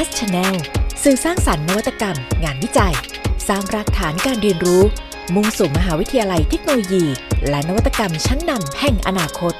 Us Channel สื่อสร้างสรรค์นวัตกรรม งานวิจัย สร้างรากฐานการเรียนรู้ มุ่งสู่มหาวิทยาลัยเทคโนโลยี และนวัตกรรมชั้นนำแห่งอนาคต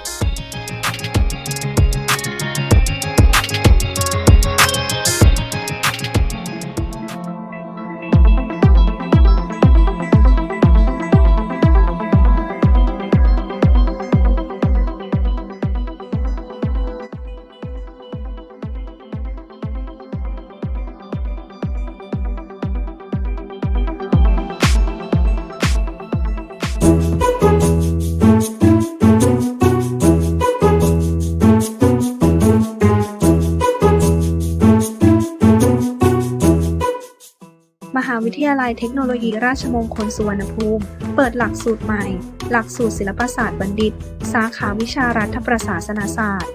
วิทยาลัยเทคโนโลยีราชมงคลสุวรรณภูมิ เปิดหลักสูตรใหม่ หลักสูตรศิลปศาสตร์บัณฑิต สาขาวิชารัฐประศาสนศาสตร์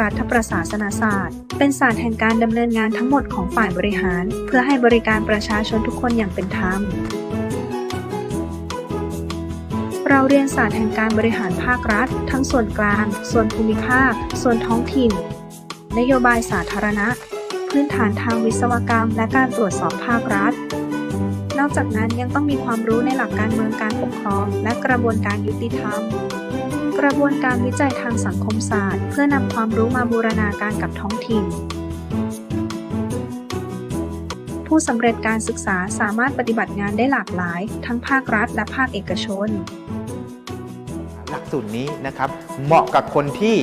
รัฐประศาสนศาสตร์ เป็นศาสตร์แห่งการดำเนินงานทั้งหมดของฝ่ายบริหาร เพื่อให้บริการประชาชนทุกคนอย่างเป็นธรรมเราเรียนศาสตร์แห่งการบริหารภาครัฐ ทั้งส่วนกลาง ส่วนภูมิภาค ส่วนท้องถิ่น นโยบายสาธารณะ พื้นฐานทางวิศวกรรม และการตรวจสอบภาครัฐ นอกจากนั้นยังต้องมีความรู้ในหลักการเมืองการปกครอง และกระบวนการยุติธรรม กระบวนการวิจัยทางสังคมศาสตร์ เพื่อนำความรู้มาบูรณาการกับท้องถิ่น ผู้สำเร็จการศึกษาสามารถปฏิบัติงานได้หลากหลาย ทั้งภาครัฐและภาคเอกชน หลักสูตรนี้นะครับ เหมาะกับคนที่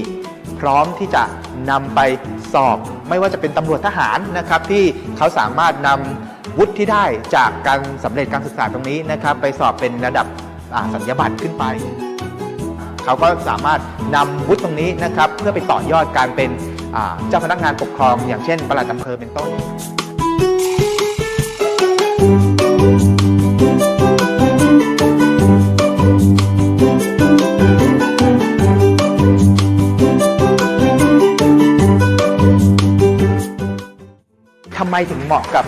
พร้อมที่จะนำไปสอบ ไม่ว่าจะเป็นตำรวจทหารนะครับที่เขาสามารถนำ วุฒิที่ได้จากการสำเร็จการศึกษาตรงนี้นะครับ ไปสอบเป็นระดับสัญญาบัตรขึ้นไป เขาก็สามารถนำวุฒิตรงนี้นะครับ เพื่อไปต่อยอดการเป็นเจ้าพนักงานปกครอง อย่างเช่นประหลัดอำเภอเป็นต้นทำไมถึงเหมาะกับ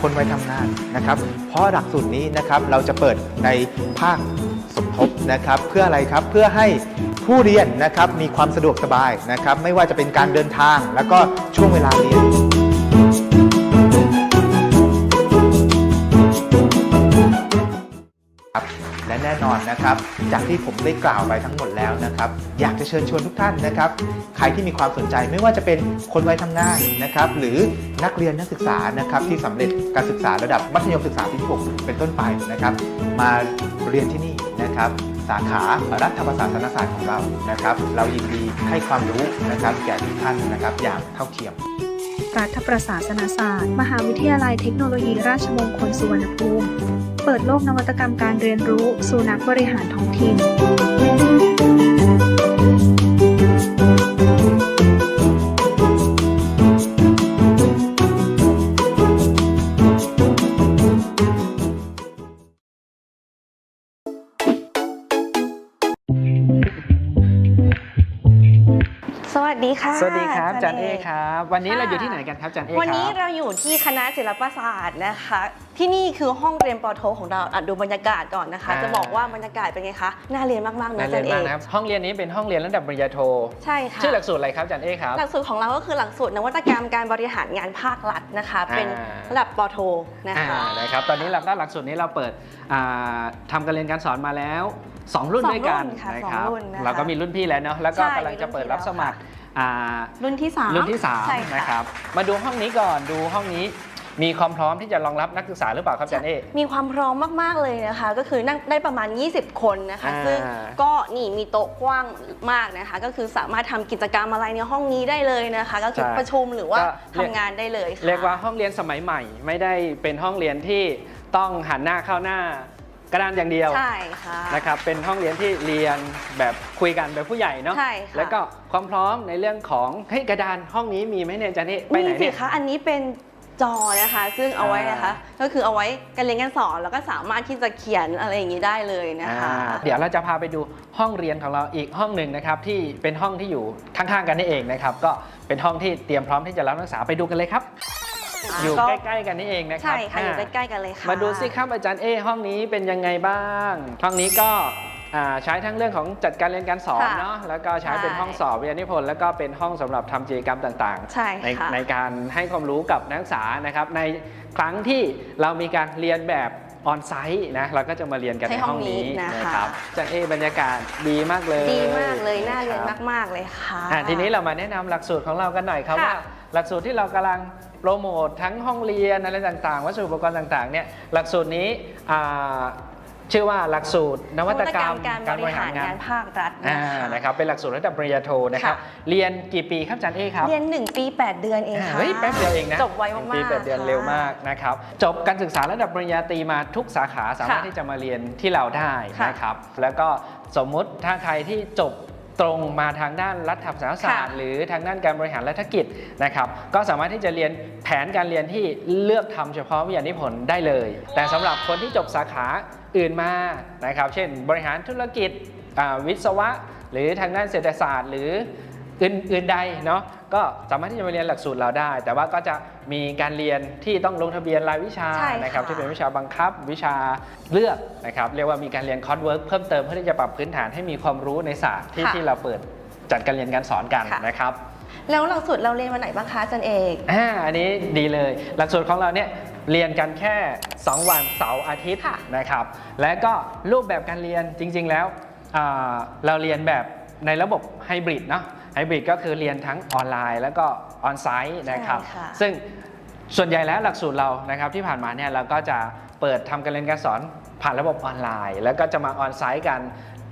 คนวัยทำงานนะครับ เพราะหลักสูตรนี้นะครับเราจะเปิดในภาคสมทบนะครับ เพื่ออะไรครับเพื่อให้ผู้เรียนนะครับมีความสะดวกสบายนะครับ ไม่ว่าจะเป็นการเดินทาง แล้วก็ช่วงเวลาเรียน และแน่นอนนะครับ จากที่ผมได้กล่าวไปทั้งหมดแล้วนะครับ อยากจะเชิญชวนทุกท่านนะครับ ใครที่มีความสนใจไม่ว่าจะเป็นคนวัยทำงานนะครับ หรือนักเรียนนักศึกษานะครับ ที่สำเร็จการศึกษาระดับมัธยมศึกษาปีที่ 6 เป็นต้นไปนะครับ มาเรียนที่นี่นะครับสาขารัฐประศาสนศาสตร์ของเรานะครับ เรายินดีให้ความรู้นะครับแก่ทุกท่านนะครับอย่างเท่าเทียม รัฐประศาสนศาสตร์ มหาวิทยาลัยเทคโนโลยีราชมงคลสุวรรณภูมิ เปิดโลกนวัตกรรมการเรียนรู้ สู่นักบริหารท้องถิ่น ครับจันเอครับวันนี้ค่ะเราอยู่ที่ไหนกันครับจันเอครับวันนี้เราอยู่ที่คณะศิลปศาสตร์นะคะ ที่นี่คือห้องเรียนปอโทของเราอะดูบรรยากาศก่อนนะคะอ่าจะบอกว่าบรรยากาศเป็นไงคะน่าเรียนมากๆน่านะเรีจัยนนเอมากกนะครับห้องเรียนนี้เป็นห้องเรียนระดับปริญญาโทใช่ค่ะชื่อหลักสูตรอะไรครับจันเอครับหลักสูตรของเราก็คือหลักสูตรนวัตกรรมการบริหารงานภาครัฐนะคะ เป็นอ่าระดับปอโทนะคะอ่านะครับตอนนี้หลักด้านหลักสูตรนี้เราเปิดอ่าทำการเรียนการสอนมาแล้ว 2 รุ่นสองด้วยกันรุ่นค่ะนะสองครับรุ่นนะคะเราก็มีรุ่นพี่แล้วเนาะแล้วก็ใช่กำลังจะเปิดมีรุ่นพี่รับสมัคร อ่ารุ่นที่สามรุ่นที่ใช่3ค่ะ นะครับมาดูห้องนี้ก่อนดูห้องนี้มีความพร้อมที่จะรองรับนักศึกษาหรือเปล่าครับจันเอ มีความพร้อมมาก ๆ เลยนะคะ ก็คือนั่งได้ประมาณ 20 คนนะคะ อ่า ซึ่งก็นี่มีโต๊ะกว้างมากนะคะ ก็คือสามารถทำกิจกรรมอะไรในห้องนี้ได้เลยนะคะ ก็คือใช่ประชุมหรือว่าก็ทำงานได้เลยค่ะ เรียกว่าห้องเรียนสมัยใหม่ ไม่ได้เป็นห้องเรียนที่ต้องหันหน้าเข้าหน้า กระดานอย่างเดียวใช่ค่ะนะครับเป็นห้องเรียนที่เรียนแบบคุยกันแบบผู้ใหญ่เนาะใช่ค่ะแล้วก็ความพร้อมในเรื่องของเฮ้ยกระดานห้องนี้มีไหมเนี่ยจันนี่ไปไหนมีสิเนี่ยคะอันนี้เป็นจอนะคะ ซึ่งเอาไว้นะคะ ก็คือเอาไว้การเรียนการสอนแล้วก็สามารถที่จะเขียนอะไรอย่างนี้ได้เลยนะคะอ่าเดี๋ยวเราจะพาไปดูห้องเรียนของเราอีกห้องหนึ่งนะครับ ที่เป็นห้องที่อยู่ข้างๆกันนี่เองนะครับ ก็เป็นห้องที่เตรียมพร้อมที่จะรับนักศึกษาไปดูกันเลยครับ อ่าอยู่ก็ใกล้ๆกันนี่เองนะครัใช่บค่ะอยู่อ่าใกล้ๆกันเลยค่ะมาดูสิครับอาจารย์เอห้องนี้เป็นยังไงบ้าง ห้องนี้ก็อ่าใช้ทั้งเรื่องของจัดการเรียนการสอนค่ะเนาะแล้วก็ใช้ใช่เป็นห้องสอบวิทยานิพนธ์แล้วก็เป็นห้องสำหรับทำกิจกรรมต่างใช่ๆในค่ะในการให้ความรู้กับนักศึกษานะครับในครั้งที่เรามีการเรียนแบบออนไซต์นะเราก็จะมาเรียนกันใช้ในห้ห้อองงนี้นี้นะคะนะครับอาจารย์เอบรรยากาศดีมากเลย ดีมากเลยน่าเรียนครับมากๆเลยค่ะอะทีนี้เรามาแนะนำหลักสูตรของเรากันหน่อยครับค่ะว่าหลักสูตรที่เรากำลัง โปรโมททั้งห้องเรียนอะไรต่างๆ วัสดุอุปกรณ์ต่างๆเนี่ยหลักสูตรนี้อ่าชื่อว่าหลักสูตร นวัตกรรมการบริหารงานภาครัฐอ่านะคะนะครับเป็นหลักสูตรระดับปริญญาโทนะครับค่ะเรียนกี่ปีครับอาจารย์เอครับเรียน 1 ปี 8 เดือนเองค่ะเฮ้ยแป๊บเดียวเองนะจบไวมากๆปีแปดเดือนค่ะเร็วมากนะครับจบการศึกษาระดับปริญญาตรีมาทุกสาขาสามารถค่ะที่จะมาเรียนที่เราได้ค่ะนะครับแล้วก็สมมุติถ้าใครที่จบ ตรงมาทางด้านรัฐศาสตร์ศาสตร์ค่ะหรือทางด้านการบริหารรัฐกิจนะครับ ก็สามารถที่จะเรียนแผนการเรียนที่เลือกทำเฉพาะวิทยานิพนธ์ได้เลย แต่สำหรับคนที่จบสาขาอื่นมานะครับ เช่น บริหารธุรกิจอ่าวิศวะ หรือทางด้านเศรษฐศาสตร์ หรืออื่นอื่นใดเนาะ ก็สามารถที่จะมาเรียนหลักสูตรเราได้ แต่ว่าก็จะมีการเรียนที่ต้องลงทะเบียนรายวิชาใช่ค่ะนะครับที่เป็นวิชาบังคับวิชาเลือกนะครับเรียกว่ามีการเรียนคอร์สเวิร์กเพิ่มเติมเพื่อที่จะปรับพื้นฐานให้มีความรู้ในศาสตร์ที่ค่ะที่เราเปิดจัดการเรียนการสอนกันค่ะ นะครับ แล้วหลักสูตรเราเรียนวันไหนบ้างคะอาจารย์เอก อ่าอันนี้ดีเลย หลักสูตรของเราเนี่ยเรียนกันแค่ 2 วันเสาร์อาทิตย์ค่ะนะครับ และก็รูปแบบการเรียนจริง ๆ แล้วอ่าเราเรียนแบบในระบบไฮบริดเนาะ ไฮบริดก็คือเรียนทั้งออนไลน์ แล้วก็ออนไซต์นะครับ ใช่ค่ะ ซึ่งส่วนใหญ่แล้วหลักสูตรเรานะครับที่ผ่านมาเนี่ยเราก็จะเปิดทำการเรียนการสอนผ่านระบบออนไลน์ แล้วก็จะมาออนไซต์กัน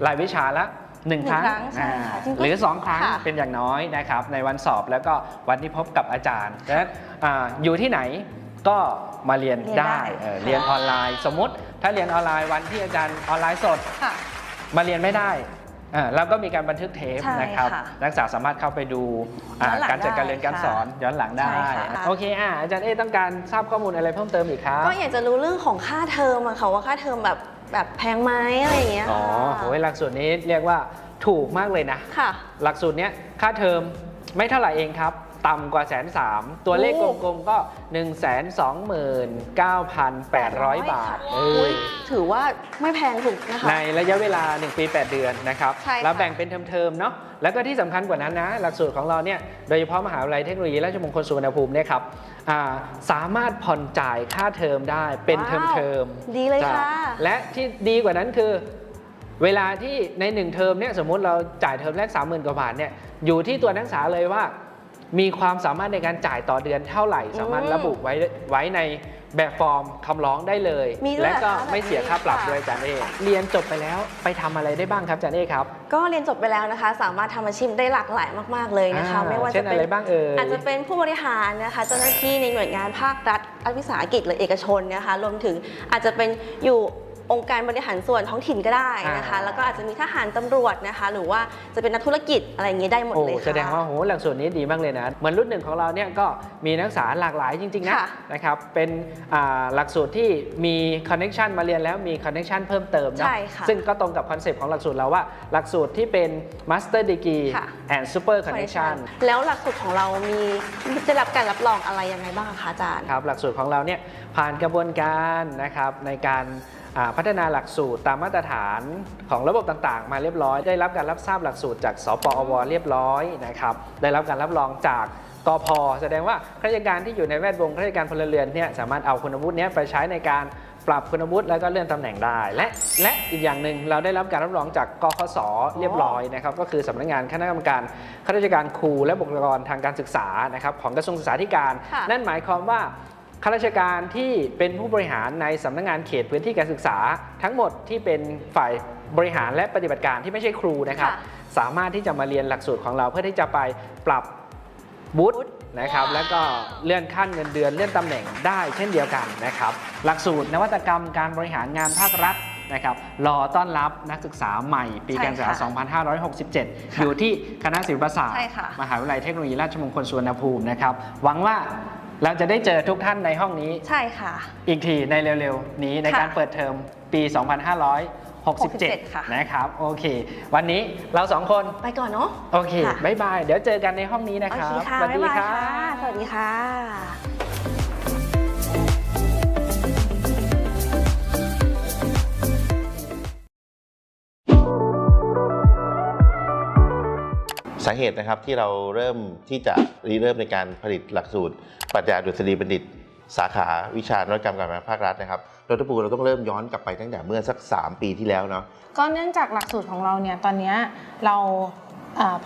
รายวิชาละหนึ่งหนึ่งครั้งครั้งใช่ค่ะอ่าจริงๆหรือ 2 ครั้งค่ะเป็นอย่างน้อยนะครับในวันสอบแล้วก็วันที่พบกับอาจารย์ดังนั้นอาอยู่ที่ไหนก็มาเรียนเรียนได้ได้เออค่ะ เรียนออนไลน์ สมมุติถ้าเรียนออนไลน์วันที่อาจารย์ออนไลน์สด ค่ะ มาเรียนไม่ได้อ่า เราก็มีการบันทึกเทปใช่นะครับค่ะนักศึกษาสามารถเข้าไปดูอ่าย้อนหลังการจัดการเรียนการสอนย้อนหลังได้ใช่ค่ะโอเคอะอาจารย์เอต้องการทราบข้อมูลอะไรเพิ่มเติมอีกครับ ก็อยากจะรู้เรื่องของค่าเทอมอะค่ะว่าค่าเทอมแบบแบบแพงไหมอะไรอย่างเงี้ย อ๋อค่ะโหหลักสูตรนี้เรียกว่าถูกมากเลยนะ ค่ะ หลักสูตรเนี้ยค่าเทอมไม่เท่าไหร่เองครับ ต่ำกว่าแสนสามตัวเลขโอ้กลมๆก็ 1 2 9 8 0 0 บาทเอออุ๊ยถือว่าไม่แพงถูกนะคะ ในระยะเวลา 1 ปี 8 เดือนนะครับใช่ค่ะแล้วแบ่งเป็นเทอมๆเนาะแล้วก็ที่สำคัญกว่านั้นนะ หลักสูตรของเราเนี่ยโดยเฉพาะมหาวิทยาลัยเทคโนโลยีราชมงคลสุวรรณภูมิเนี่ยครับอ่าสามารถผ่อนจ่ายค่าเทอมได้เป็นเทอมว้าวเทอมดีเลยค่ะ และที่ดีกว่านั้นคือ เวลาที่ในหนึ่งเทอมเนี่ยสมมุติเราจ่ายเทอมแรก 30,000 กว่าบาทเนี่ยอยู่ที่ตัวนักศึกษาเลยว่า มีความสามารถในการจ่ายต่อเดือนเท่าไหร่ สามารถระบุไว้ไว้ในแบบฟอร์มคำร้องได้เลย มีด้วยและก็เหรอคะไม่เสียค่าปรับแบบนี้ด้วยอาจารย์เอกเรียนจบไปแล้วไปทำอะไรได้บ้างครับอาจารย์เอกครับก็เรียนจบไปแล้วนะคะ สามารถทำอาชีพได้หลากหลายมาก ๆ เลยนะคะ อ่าไม่ว่าเช่จะนเป็อะไรบ้างเอ่ย อาจจะเป็นผู้บริหารนะคะ เจ้าหน้าที่ในหน่วยงานภาครัฐรัฐวิสาหกิจหรือเอกชนนะคะ รวมถึงอาจจะเป็นอยู่ องค์การบริหารส่วนท้องถิ่นก็ได้นะคะ อ่า แล้วก็อาจจะมีทหารตำรวจนะคะ หรือว่าจะเป็นนักธุรกิจอะไรอย่างนี้ได้หมดโอ้เลยค่ะ แสดงว่าโหหลักสูตรนี้ดีมากเลยนะเหมือนรุ่นหนึ่งของเราเนี่ยก็มีนักศึกษาหลากหลายจริงๆนะค่ะนะครับเป็นอ่าหลักสูตรที่มีคอนเน็ชันมาเรียนแล้วมีคอนเน็ชันเพิ่มเติมเนาะใช่ค่ะซึ่งก็ตรงกับคอนเซปต์ของหลักสูตรเราว่า หลักสูตรที่เป็น Master Degree ค่ะ and Super Connection แล้วหลักสูตรของเรามีได้รับการรับรองอะไรยังไงบ้างคะอาจารย์ ครับหลักสูตรของเราเนี่ยผ่านกระบวนการนะครับในการอ่า พัฒนาหลักสูตรตามมาตรฐานของระบบต่างๆ มาเรียบร้อย ได้รับการรับทราบหลักสูตรจากสปอวเรียบร้อยนะครับได้รับการรับรองจากกพแสดงว่าข้าราชการที่อยู่ในแวดวงข้าราชการพลเรือนเนี่ยสามารถเอาคุณวุฒิเนี้ยไปใช้ในการปรับคุณวุฒิแล้วก็เลื่อนตำแหน่งได้ และและอีกอย่างหนึ่งเราได้รับการรับรองจากกคสเรียบร้อยนะครับก็คือสำนักงานคณะกรรมการข้าราชการครูและบุคลากรทางการศึกษานะครับของกระทรวงศึกษาธิการค่ะนั่นหมายความว่า ข้าราชการที่เป็นผู้บริหารในสำนักงานเขตพื้นที่การศึกษา ทั้งหมดที่เป็นฝ่ายบริหารและปฏิบัติการที่ไม่ใช่ครูนะครับค่ะสามารถที่จะมาเรียนหลักสูตรของเราเพื่อที่จะไปปรับบุตรนะครับ แล้วก็เลื่อนขั้นเงินเดือนเลื่อนตำแหน่งได้เช่นเดียวกันนะครับ หลักสูตรนวัตกรรมการบริหารงานภาครัฐนะครับรอต้อนรับนักศึกษาใหม่ปีการศึกษาใช่ค่ะ2567 อยู่ที่คณะศิลปศาสตใช่ร์ค่ะมหาวิทยาลัยเทคโนโลยีราชมงคลสุวรรณภูมินะครับ หวังว่า เราจะได้เจอทุกท่านในห้องนี้ ใช่ค่ะ อีกทีในเร็วๆ นี้ในค่ะการเปิดเทอมปี 2567 ค่ะ นะครับ โอเค วันนี้เราสองคนไปก่อนเนาะโอเคค่ะบ๊ายบาย เดี๋ยวเจอกันในห้องนี้นะโอครัเคบค่ะสวัสบ๊ายดีบายครัค่ะบสวัสดีค่ะาเหตุนะครับที่เราเริ่มที่จะริเริ่มในการผลิตหลักสูตรปรัชญาดุษฎีบัณฑิต สาขาวิชานวัตกรรมการงานภาครัฐนะครับดรปูเราต้องเริ่มย้อนกลับไปตั้งแต่เมื่อสัก 3 ปีที่แล้วเนาะก็เนื่องจากหลักสูตรของเราเนี่ยตอนเนี้ยเรา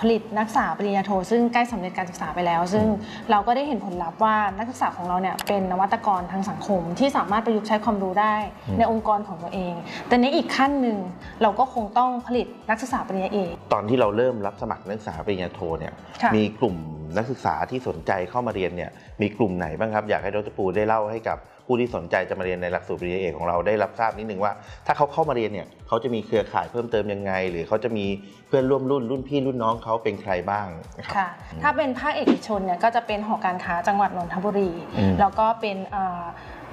ผลิตนักศึกษาปริญญาโท ซึ่งใกล้สำเร็จการศึกษาไปแล้ว ซึ่งเราก็ได้เห็นผลลัพธ์ว่านักศึกษาของเราเนี่ยเป็นนวัตกรทางสังคม ที่สามารถประยุกต์ใช้ความรู้ได้อืมในองค์กรของตัวเอง แต่ในอีกขั้นหนึ่งเราก็คงต้องผลิตนักศึกษาปริญญาเอกตอนที่เราเริ่มรับสมัครนักศึกษาปริญญาโทเนี่ยค่ะมีกลุ่มนักศึกษาที่สนใจเข้ามาเรียนเนี่ยมีกลุ่มไหนบ้างครับอยากให้ดรปูได้เล่าให้กับ ผู้ที่สนใจจะมาเรียนในหลักสูตรปริญญาเอกของเราได้รับทราบนิดนึงว่า ถ้าเขาเข้ามาเรียนเนี่ยเขาจะมีเครือข่ายเพิ่มเติมยังไง หรือเขาจะมีเพื่อนร่วมรุ่นรุ่นพี่รุ่นน้องเขาเป็นใครบ้างนะครับค่ะ ถ้าเป็นภาคเอกชนเนี่ยก็จะเป็นหอการค้าจังหวัดนนทบุรีอืมแล้วก็เป็นเอ่อ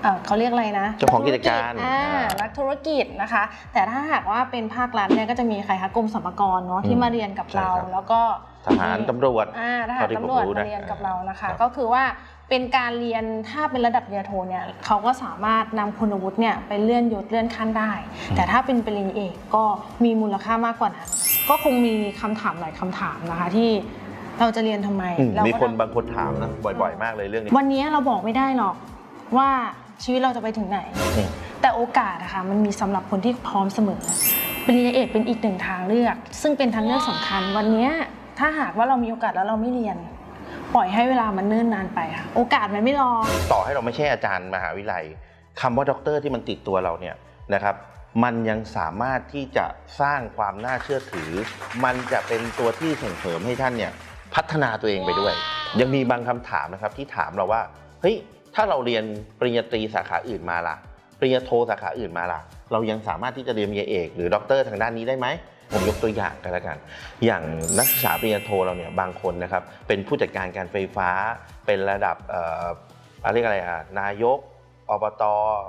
เอ่อเขาเรียกอะไรนะเจ้าของกิจการอ่าอ่านักธุรกิจนะคะ แต่ถ้าหากว่าเป็นภาครัฐเนี่ยก็จะมีใครคะกรมสรรพากรเนาะที่อืมมาเรียนกับเราใช่ครับแล้วก็ทหารตำรวจอ่าทหารเท่าที่ผมตำรวจรู้นะมาเรียนกับเรานะคะครับก็คือว่า เป็นการเรียนถ้าเป็นระดับปริญญาโทเนี่ยเขาก็สามารถนำคุณวุฒิเนี่ยไปเลื่อนยศเลื่อนขั้นได้ แต่ถ้าเป็นปริญญาเอกก็มีมูลค่ามากกว่านั้น ก็คงมีคำถามหลายคำถามนะคะที่เราจะเรียนทำไมอืมเรามีก็คนบางคนถามนะบ่อย ๆ มากเลยเรื่องนี้ วันนี้เราบอกไม่ได้หรอกว่าชีวิตเราจะไปถึงไหนอืมแต่โอกาสอะค่ะมันมีสำหรับคนที่พร้อมเสมอปริญญาเอกเป็นอีกหนึ่งทางเลือก ซึ่งเป็นทางเลือกสำคัญ วันเนี้ยถ้าหากว่าเรามีโอกาสแล้วเราไม่เรียน ปล่อยให้เวลามันเนิ่นนานไปค่ะ โอกาสมันไม่รอ ต่อให้เราไม่ใช่อาจารย์มหาวิทยาลัยคำว่าด็อกเตอร์ที่มันติดตัวเราเนี่ยนะครับมันยังสามารถที่จะสร้างความน่าเชื่อถือ มันจะเป็นตัวที่ส่งเสริมให้ท่านเนี่ยพัฒนาตัวเองไปด้วย ยังมีบางคำถามนะครับที่ถามเราว่าเฮ้ยถ้าเราเรียนปริญญาตรีสาขาอื่นมาล่ะ ปริญญาโทสาขาอื่นมาล่ะ เรายังสามารถที่จะเรียนปริญญาเอกหรือด็อกเตอร์ทางด้านนี้ได้ไหม ผมยกตัวอย่างกันแล้วกัน อย่างนักศึกษาปริญญาโทเราเนี่ยบางคนนะครับเป็นผู้จัดการการไฟฟ้า เป็นระดับเอ่ออะไรยกอะไรอะนายกอบต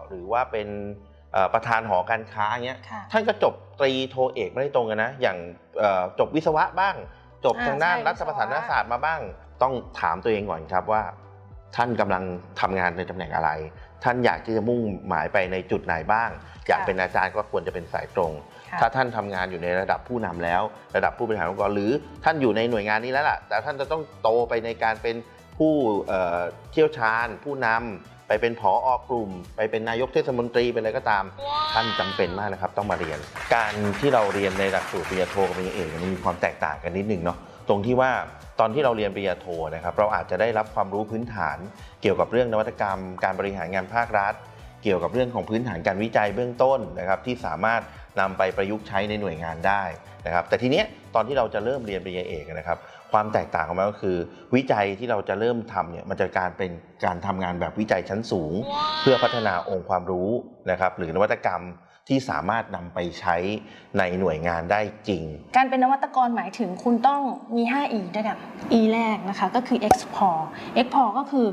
หรือว่าเป็นเอ่อประธานหอการค้าเงี้ยค่ะท่านก็จบตรีโทเอกไม่ได้ตรงกันนะ อย่างเอ่อจบวิศวะบ้าง จบอ่าทางด้านใช่รัฐประศาสนวิศวะศาสตร์มาบ้าง ต้องถามตัวเองก่อนครับว่า ท่านกำลังทำงานในตำแหน่งอะไร ท่านอยากที่จะมุ่งหมายไปในจุดไหนบ้าง อยากเป็นอาจารย์ก็ควรจะเป็นสายตรงค่ะ ถ้าท่านทำงานอยู่ในระดับผู้นำแล้ว ระดับผู้บริหารองค์กรหรือท่านอยู่ในหน่วยงานนี้แล้วล่ะ แต่ท่านจะต้องโตไปในการเป็นผู้เอ่อเชี่ยวชาญ ผู้นำไปเป็นผออกลุ่ม ไปเป็นนายกเทศมนตรีเป็นอะไรก็ตาม ท่านจำเป็นมากนะครับ ต้องมาเรียน การที่เราเรียนในหลักสูตรปริญญาโทกับปริญญาเอกเนี่ยมันมีความแตกต่างกันนิดนึงเนาะตรงที่ว่าตอนที่เราเรียนปริญญาโทนะครับเราอาจจะได้รับความรู้พื้นฐาน เกี่ยวกับเรื่องนวัตกรรม การบริหารงานภาครัฐ เกี่ยวกับเรื่องของพื้นฐานการวิจัยเบื้องต้นนะครับที่สามารถ นำไปประยุกต์ใช้ในหน่วยงานได้นะครับแต่ทีเนี้ยตอนที่เราจะเริ่มเรียนปริญญาเอกนะครับความแตกต่างของมันก็คือ วิจัยที่เราจะเริ่มทำเนี่ยมันจะการเป็นการทำงานแบบวิจัยชั้นสูง เพื่อพัฒนาองค์ความรู้นะครับหรือนวัตกรรมที่สามารถนำไปใช้ในหน่วยงานได้จริง การเป็นนวัตกรหมายถึงคุณต้องมี 5 E ด้วยกัน E แรกนะคะก็คือ explore explore ก็คือ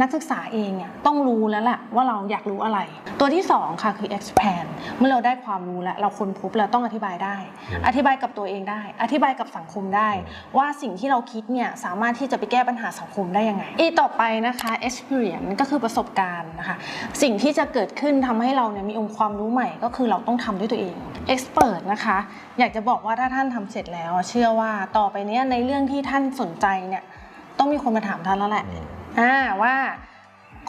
นักศึกษาเองเนี่ยต้องรู้แล้วแหละว่าเราอยากรู้อะไร ตัวที่ 2 ค่ะคือ expand เมื่อเราได้ความรู้แล้ว เราค้นพบเราต้องอธิบายได้อืมอธิบายกับตัวเองได้ อธิบายกับสังคมได้ ว่าสิ่งที่เราคิดเนี่ยสามารถที่จะไปแก้ปัญหาสังคมได้ยังไง E ต่อไปนะคะ experience ก็คือประสบการณ์นะคะสิ่งที่จะเกิดขึ้นทำให้เราเนี่ยมีองค์ความรู้ใหม่ ก็คือเราต้องทำด้วยตัวเอง expert นะคะอยากจะบอกว่าถ้าท่านทำเสร็จแล้ว เชื่อว่าต่อไปเนี้ยในเรื่องที่ท่านสนใจเนี่ยต้องมีคนมาถามท่านแล้วแหละ อ่าว่า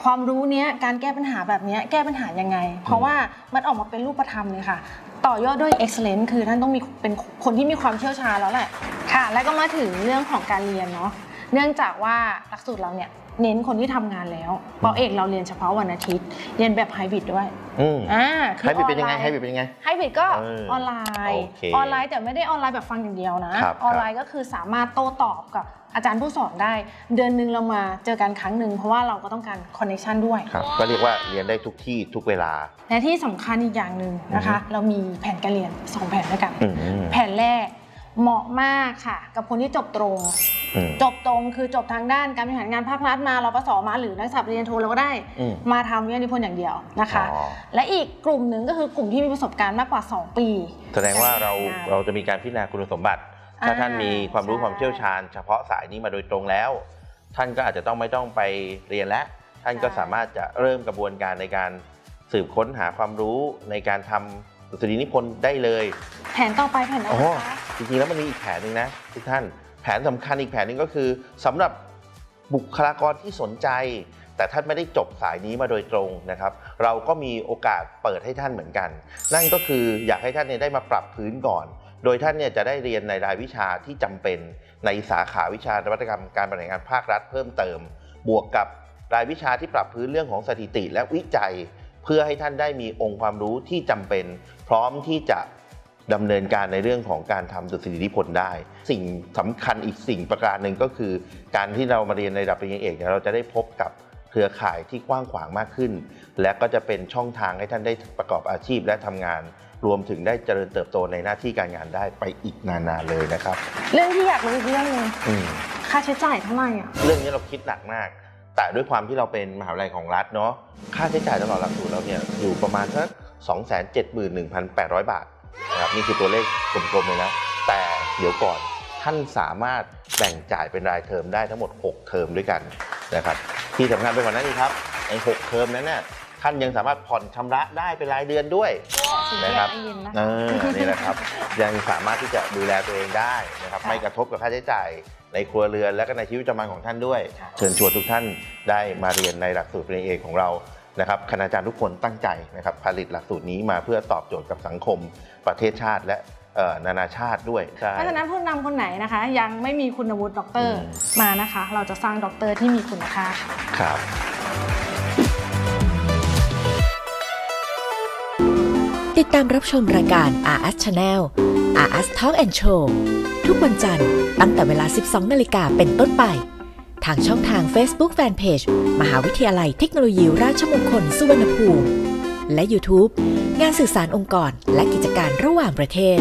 ความรู้เนี้ยการแก้ปัญหาแบบเนี้ยแก้ปัญหายังไง เพราะว่ามันออกมาเป็นรูปธรรมเลยค่ะ ต่อยอดด้วย excellence คือท่านต้องมีเป็นคนที่มีความเชี่ยวชาญแล้วแหละค่ะ แล้วก็มาถึงเรื่องของการเรียนเนาะเนื่องจากว่าหลักสูตรเราเนี่ย เน้นคนที่ทำงานแล้วปอเอกเราเรียนเฉพาะวันอาทิตย์ เรียนแบบไฮบริดด้วยอืมอ่าคือให้เป็นยังไงออลน์ให้เป็นยังไง ไฮบริดก็เออออนไลน์ โอเคออนไลน์แต่ไม่ได้ออนไลน์แบบฟังอย่างเดียวนะ ครับออนไลน์ก็คือสามารถโต้ตอบกับอาจารย์ผู้สอนได้ เดือนหนึ่งเรามาเจอกันครั้งหนึ่งเพราะว่าเราก็ต้องการคอนเนคชันด้วย ครับ ก็เรียกว่าเรียนได้ทุกที่ทุกเวลา และที่สำคัญอีกอย่างหนึ่งนะคะ เรามีแผนการเรียน2แผนด้วยกัน อืม แผนแรกเหมาะมากค่ะ กับคนที่จบตรงอืม จบตรงคือจบทางด้านการบริหารงานภาครัฐมาเราปสมาหรือนักศึกษาปริญญาโทเราก็ได้อืมมาทำวิทยานิพนธ์อย่างเดียวนะคะอ๋อและอีกกลุ่มหนึ่งก็คือกลุ่มที่มีประสบการณ์มากกว่า 2 ปี แสดงว่าเรากทำงนเราจะมีการพิจารณาคุณสมบัติ ถ้าอ่าท่านมีความรู้ใช่ความเชี่ยวชาญ เฉพาะสายนี้มาโดยตรงแล้ว ท่านก็อาจจะต้องไม่ต้องไปเรียนแล้วท่านก็สามารถจะเริ่มกระบวนการในการสืบค้นหาความรู้ในการทำดุษฎีนิพนธ์ได้เลย แผนต่อไปแผนอะไรอ๋อคะจริงๆแล้วมันมีอีกแผนหนึ่งนะทุกท่าน แผนสำคัญอีกแผนหนึงก็คือสำหรับบุคลากรที่สนใจ แต่ท่านไม่ได้จบสายนี้มาโดยตรงนะครับ เราก็มีโอกาสเปิดให้ท่านเหมือนกัน นั่นก็คืออยากให้ท่านเนี่ยได้มาปรับพื้นก่อน โดยท่านเนี่ยจะได้เรียนในรายวิชาที่จำเป็นในสาขาวิชานวัตกรรมการบริหารงานภาครัฐเพิ่มเติม บวกกับรายวิชาที่ปรับพื้นเรื่องของสถิติและวิจัย เพื่อให้ท่านได้มีองค์ความรู้ที่จำเป็น พร้อมที่จะ ดำเนินการในเรื่องของการทำดุษฎีนิพนธ์ได้ สิ่งสำคัญอีกสิ่งประการหนึ่งก็คือ การที่เรามาเรียนในระดับปริญญาเอกเนี่ยเราจะได้พบกับเครือข่ายที่กว้างขวางมากขึ้น และก็จะเป็นช่องทางให้ท่านได้ประกอบอาชีพและทำงาน รวมถึงได้เจริญเติบโตในหน้าที่การงานได้ไปอีกนานๆเลยนะครับ เรื่องที่อยากรู้อีกเรื่องหนึงอืม ค่าใช้จ่ายเท่าไหร่อะ เรื่องนี้เราคิดหนักมาก แต่ด้วยความที่เราเป็นมหาวิทยาลัยของรัฐเนาะ ค่าใช้จ่ายตลอดหลักสูตรเราเนี่ยอยู่ประมาณสัก271,800 บาท นะครับนี่คือตัวเลขกลมๆเลยนะ แต่เดี๋ยวก่อนท่านสามารถแบ่งจ่ายเป็นรายเทอมได้ทั้งหมด 6 เทอมด้วยกันนะครับที่สำคัญไปกว่านั้นอีกครับใน 6 เทอมนั้นเนี่ยท่านยังสามารถผ่อนชำระได้เป็นรายเดือนด้วยนะครับเย็นๆนะคะเออนี่นะครับ ยังสามารถที่จะดูแลตัวเองได้นะครับค่ะไม่กระทบกับค่าใช้จ่ายในครัวเรือนและก็ในชีวิตประจำวันของท่านด้วยค่ะเชิญชวนทุกท่านได้มาเรียนในหลักสูตรปริญญาเอกของเรา นะครับคณาจารย์ทุกคนตั้งใจนะครับผลิตหลักสูตรนี้มาเพื่อตอบโจทย์กับสังคม ประเทศชาติและเอ่อนานาชาติด้วยใช่เพราะฉะนั้นผู้นำคนไหนนะคะ ยังไม่มีคุณวุฒิด็อกเตอร์อืมมานะคะ เราจะสร้างด็อกเตอร์ที่มีคุณค่าค่ะครับติดตามรับชมรายการ RS Channel RS Talk and Show ทุกวันจันทร์ตั้งแต่เวลา 12 นาฬิกาเป็นต้นไป ทางช่องทาง Facebook Fanpage มหาวิทยาลัยเทคโนโลยีราชมงคลสุวรรณภูมิ และ YouTube งานสื่อสารองค์กรและกิจการระหว่างประเทศ